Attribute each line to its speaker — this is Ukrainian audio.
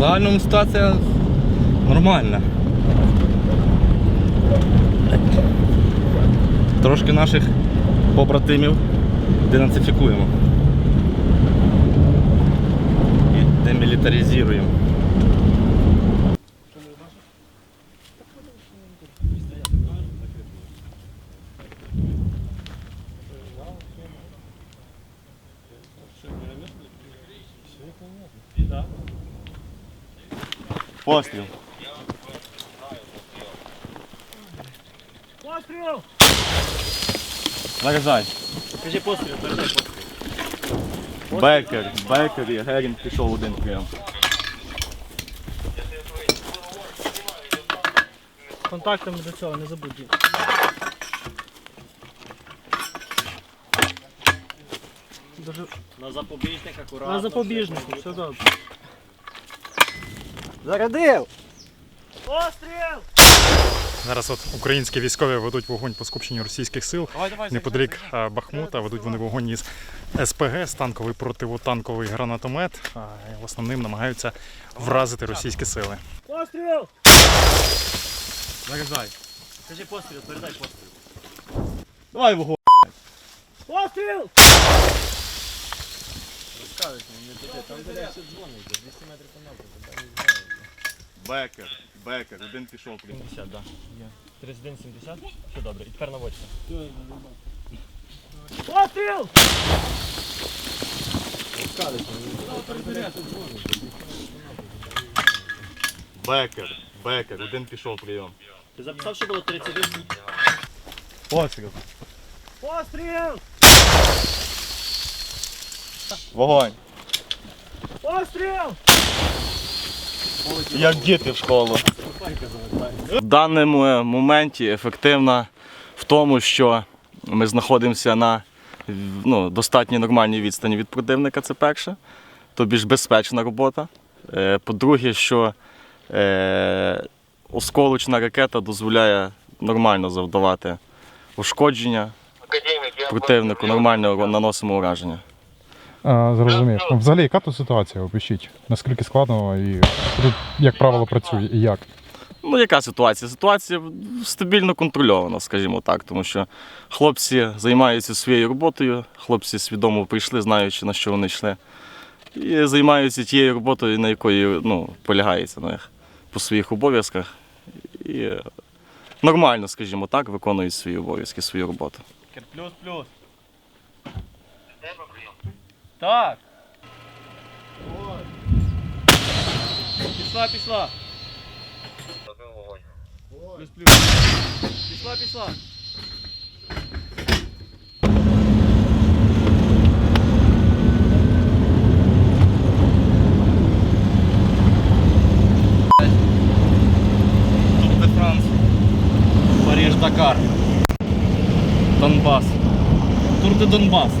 Speaker 1: Загальному ситуація нормальна. Трошки наших побратимів денацифікуємо. І демілітаризуємо. Постріл.
Speaker 2: Постріл!
Speaker 1: Наряжай.
Speaker 2: Кажи постріл, передай постріл.
Speaker 1: Бекер, Бекер і Герінг пішов один прям.
Speaker 2: Контактами до цього не забудь. Дуже...
Speaker 3: На запобіжник акуратно.
Speaker 2: На запобіжнику, все добре.
Speaker 3: Зарядив!
Speaker 2: Постріл!
Speaker 4: Зараз от українські військові ведуть вогонь по скупченню російських сил. Неподалік Бахмута ведуть вони вогонь із СПГ, станковий противотанковий гранатомет. і Основним намагаються вразити російські сили.
Speaker 2: Постріл!
Speaker 1: Наряжай.
Speaker 2: Кажи постріл, передай постріл.
Speaker 1: Давай вогонь.
Speaker 2: Постріл!
Speaker 1: Бекер, Бекер, один пішов прям.
Speaker 3: 70, да. 31, 70. Все добре. І тепер наводься.
Speaker 2: Постріл!
Speaker 1: Бекер, Бекер, один пішов прийом.
Speaker 3: Ти записав, що було 31?
Speaker 1: Постріл.
Speaker 2: Постріл!
Speaker 1: Вогонь.
Speaker 2: Постріл!
Speaker 1: Як діти в школу. В даному моменті ефективна в тому, що ми знаходимося на ну, достатньо нормальній відстані від противника, це перше. То більш безпечна робота. Е, По-друге, що е, осколочна ракета дозволяє нормально завдавати ушкодження противнику, нормально наносимо ураження.
Speaker 5: А, зрозумів. Ну, Взагалі, яка тут ситуація? Опишіть. Наскільки складно і тут, як правило, працює і як?
Speaker 1: Ну, яка ситуація? Ситуація стабільно контрольована, скажімо так, тому що хлопці займаються своєю роботою, хлопці свідомо прийшли, знаючи, на що вони йшли. І займаються тією роботою, на якої ну, полягається на них по своїх обов'язках. І нормально, скажімо так, виконують свої обов'язки, свою роботу.
Speaker 3: Плюс, плюс. Так. Пішла, пішла. Плюс, плюс. Пішла, пішла.
Speaker 1: Тур де Франс, Париж, Дакар, Донбас. Тур де Донбас.